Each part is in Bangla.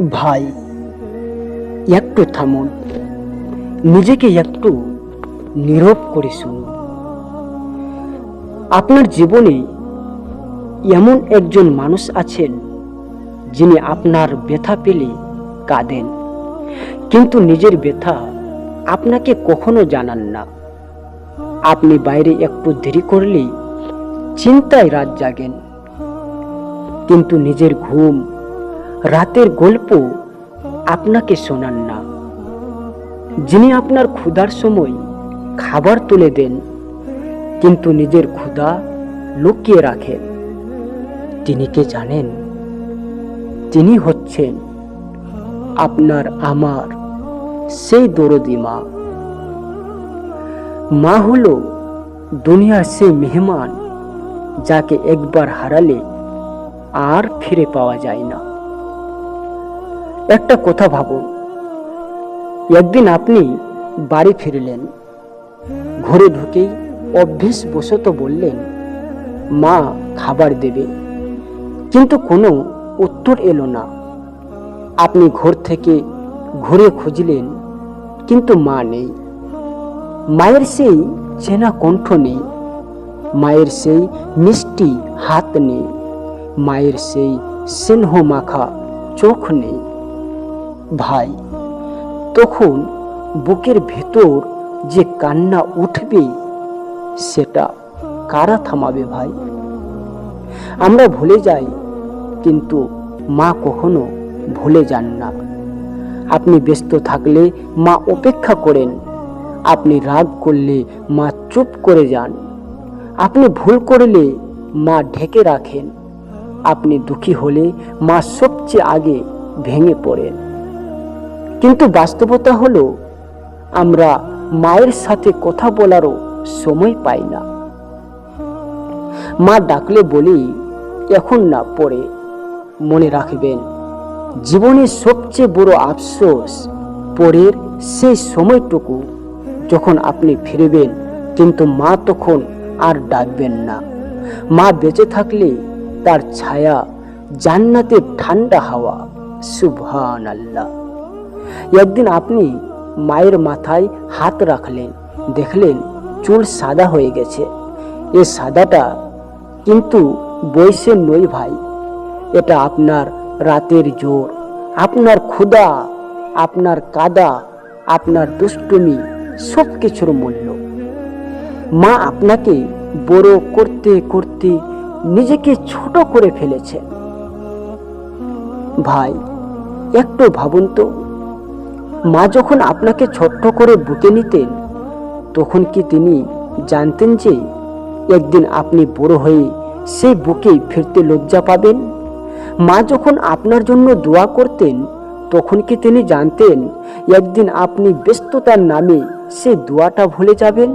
ভাই, একটু থামুন। নিজেকে একটু নীরব করে শুনুন। আপনার জীবনে এমন একজন মানুষ আছেন যিনি আপনার ব্যথা পেলে কাঁদেন, কিন্তু নিজের ব্যথা আপনাকে কখনো জানান না। আপনি বাইরে একটু দেরি করলেই চিন্তায় রাত জাগেন, কিন্তু নিজের ঘুম রাতের গল্প আপনাকে শোনান না। যিনি আপনার ক্ষুধার সময় খাবার তুলে দেন, কিন্তু নিজের ক্ষুধা লুকিয়ে রাখেন। তিনি কে জানেন? তিনি হচ্ছেন আপনার আমার সেই দরদি মা। মা হলো দুনিয়ার সেই মেহমান যাকে একবার হারালে আর ফিরে পাওয়া যায় না। একটা কথা ভাবুন একদিন আপনি বাড়ি ফিরলেন। ঘরে ঢুকেই অভ্যেসবশত বললেন, মা খাবার দেবে। কিন্তু কোনো উত্তর এলো না। আপনি ঘর থেকে ঘুরে খুঁজলেন, কিন্তু মা নেই। মায়ের সেই চেনা কণ্ঠ নেই। মায়ের সেই মিষ্টি হাত নেই। মায়ের সেই স্নেহ মাখা চোখ নেই। ভাই, তখন বুকের ভেতর যে কান্না উঠবে, সেটা কারা থামাবে ভাই? আমরা ভুলে যাই, কিন্তু মা কখনো ভুলে যান না। আপনি ব্যস্ত থাকলে মা অপেক্ষা করেন। আপনি রাগ করলে মা চুপ করে যান। আপনি ভুল করলে মা ঢেকে রাখেন। আপনি দুঃখী হলে মা সবচেয়ে আগে ভেঙে পড়েন। কিন্তু বাস্তবতা হলো, আমরা মায়ের সাথে কথা বলারও সময় পাই না। মা ডাকলে বলি এখন না পড়ে মনে রাখবেন জীবনের সবচেয়ে বড় আফসোস পরের সেই সময়টুকু যখন আপনি ফিরবেন, কিন্তু মা তখন আর ডাকবেন না। মা বেঁচে থাকলে তার ছায়া জান্নাতের ঠান্ডা হাওয়া সুবহান আল্লাহ একদিন আপনি মায়ের মাথায় হাত রাখলেন, দেখলেন চুল সাদা হয়ে গেছে। এ সাদাটা কিন্তু বয়সের নই ভাই, এটা আপনার রাতের জোর। আপনার ক্ষুধা, আপনার কাদা, আপনার দুষ্টুমি সব কিছুর মূল্য। মা আপনাকে বড় করতে করতে নিজেকে ছোট করে ফেলেছে। ভাই, একটু ভাবুন তো। মা যখন আপনাকে ছোট্ট করে বুকে নিতেন, তখন কি তিনি জানতেন যে একদিন আপনি বড় হয়ে সেই বুকে ফিরতে লজ্জা পাবেন? মা যখন আপনার জন্য দোয়া করতেন, তখন কি তিনি জানতেন একদিন আপনি ব্যস্ততার নামে সেই দোয়াটা ভুলে যাবেন?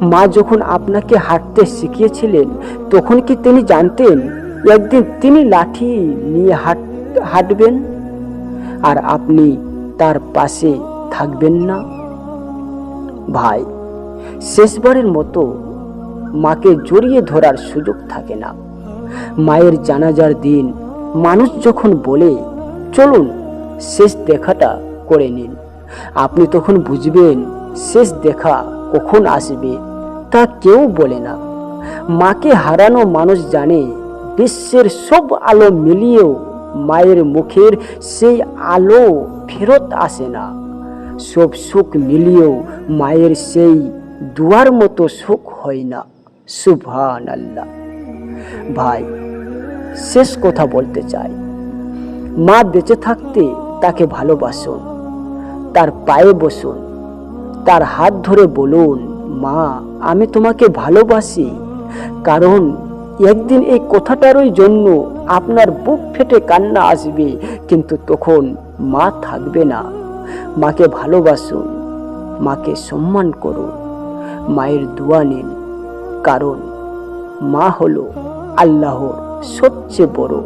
মা যখন আপনাকে হাঁটতে শিখিয়েছিলেন, তখন কি তিনি জানতেন একদিন তিনি লাঠি নিয়ে হাঁট, হাঁটবেন? আর আপনি তার পাশে থাকবেন না। ভাই, শেষবারের মতো মাকে জড়িয়ে ধরার সুযোগ থাকে না। মায়ের জানাজার দিন মানুষ যখন বলে, চলুন, শেষ দেখাটা করে নিন। আপনি তখন বুঝবেন, শেষ দেখা কখন আসবে তা কেউ বলে না। মাকে হারানো মানুষ জানে বিশ্বের সব আলো মিলিয়েও মায়ের মুখের সেই আলো ফেরত আসে না। সব সুখ মিলিয়েও মায়ের সেই দুয়ার মতো সুখ হয় না। সুভান আল্লাহ ভাই, শেষ কথা বলতে চাই। মা বেঁচে থাকতে তাকে ভালোবাসুন, তার পায়ে বসুন, তার হাত ধরে বলুন, মা, আমি তোমাকে ভালোবাসি। কারণ একদিন এই কথাটারই জন্য আপনার বুক ফেটে কান্না আসবে, কিন্তু তখন মা থাকবে না। মাকে ভালোবাসুন, মাকে সম্মান করুন। মায়ের দোয়া নিন, কারণ মা হলো আল্লাহর সবচেয়ে বড়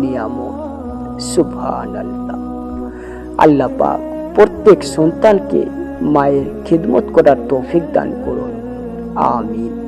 নিয়ামত। সুবহান আল্লাহ আল্লাহ পাক প্রত্যেক সন্তানকে মায়ের খিদমত করার তৌফিক দান করুন। আমিন।